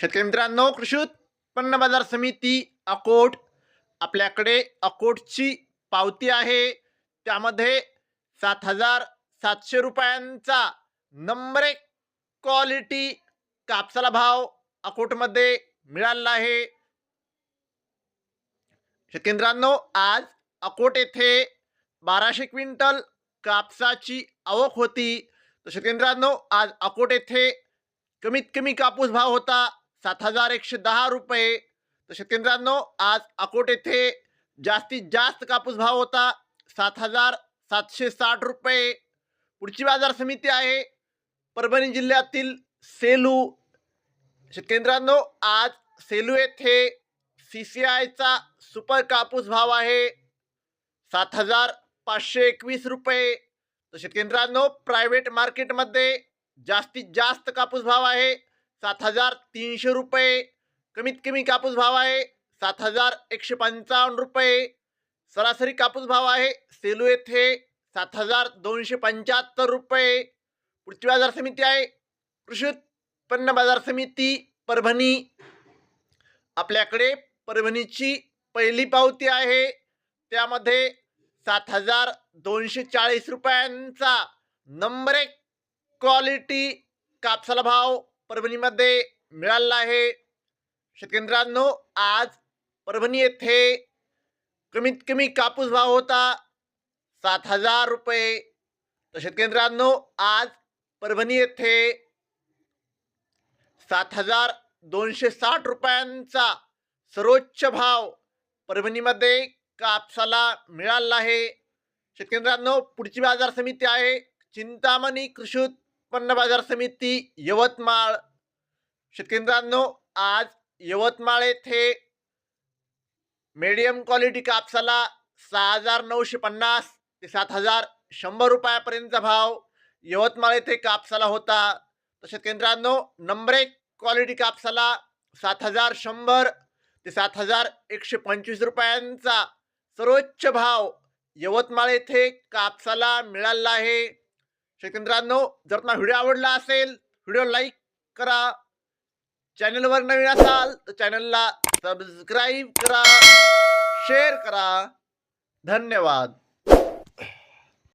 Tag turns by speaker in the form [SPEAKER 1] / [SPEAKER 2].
[SPEAKER 1] शेतकरी मित्रांनो कृषी उत्पन्न बाजार समिती अकोट आपल्याकडे अकोटची पावती आहे. त्यामध्ये सात हजार सातशे रुपयांचा नंबर एक क्वालिटी कापसाला भाव अकोटमध्ये मिळाला आहे. शेतकरी मित्रांनो आज अकोट येथे बाराशे क्विंटल कापसाची आवक होती. तर शेतकरी मित्रांनो आज अकोट येथे कमीत कमी कापूस भाव होता सात हजार एकशे दहा रुपये. तर शेतकऱ्यांनो आज अकोट येथे जास्तीत जास्त कापूस भाव होता सात हजार सातशे साठ रुपये. पुढची बाजार समिती आहे परभणी जिल्ह्यातील सेलू. शेतकरी आज सेलू येथे सी सी आयचा सुपर कापूस भाव आहे सात हजार पाचशे एकवीस रुपये. तर शेतकरी प्रायव्हेट मार्केटमध्ये जास्तीत जास्त कापूस भाव आहे सात हजार तीनशे रुपये. कमीत कमी कापूस भाव आहे सात हजार एकशे पंचावन्न रुपये. सरासरी कापूस भाव आहे सेलू येथे सात हजार दोनशे पंच्याहत्तर रुपये. पुढची बाजार समिती आहे कृषी उत्पन्न बाजार समिती परभणी. आपल्याकडे परभणीची पहिली पावती आहे. त्यामध्ये सात हजार दोनशे चाळीस रुपयांचा नंबर एक क्वालिटी कापसाला भाव परभणीमध्ये मिळालेला आहे. शेतकेंद्रांनो आज परभणी येथे कमीत कमी कापूस भाव होता सात हजार रुपये. तर शेतकरी आज परभणी येथे सात हजार दोनशे साठ रुपयांचा सर्वोच्च भाव परभणीमध्ये कापसाला मिळाला आहे. शेतकेंद्रांनो पुढची बाजार समिती आहे. चिंतामणी कृषी उत्पन्न बाजार समिती यवतमाळ. शेतकरी आज यवतमाळ येथे मीडियम क्वालिटी कापसाला सहा हजार नऊशे पन्नास ते सात हजार शंभर रुपयापर्यंतचा भाव यवतमाळ येथे कापसाला होता. तर शेतकरी नंबर एक क्वालिटी कापसाला सात हजार शंभर ते सात हजार एकशे पंचवीस रुपयांचा सर्वोच्च भाव यवतमाळ येथे कापसाला मिळाला आहे. शेतकऱ्यांनो जर तुम्हाला व्हिडिओ आवडला असेल व्हिडिओ लाईक करा. चॅनलवर नवीन असाल तर चॅनलला सबस्क्राईब करा शेअर करा. धन्यवाद.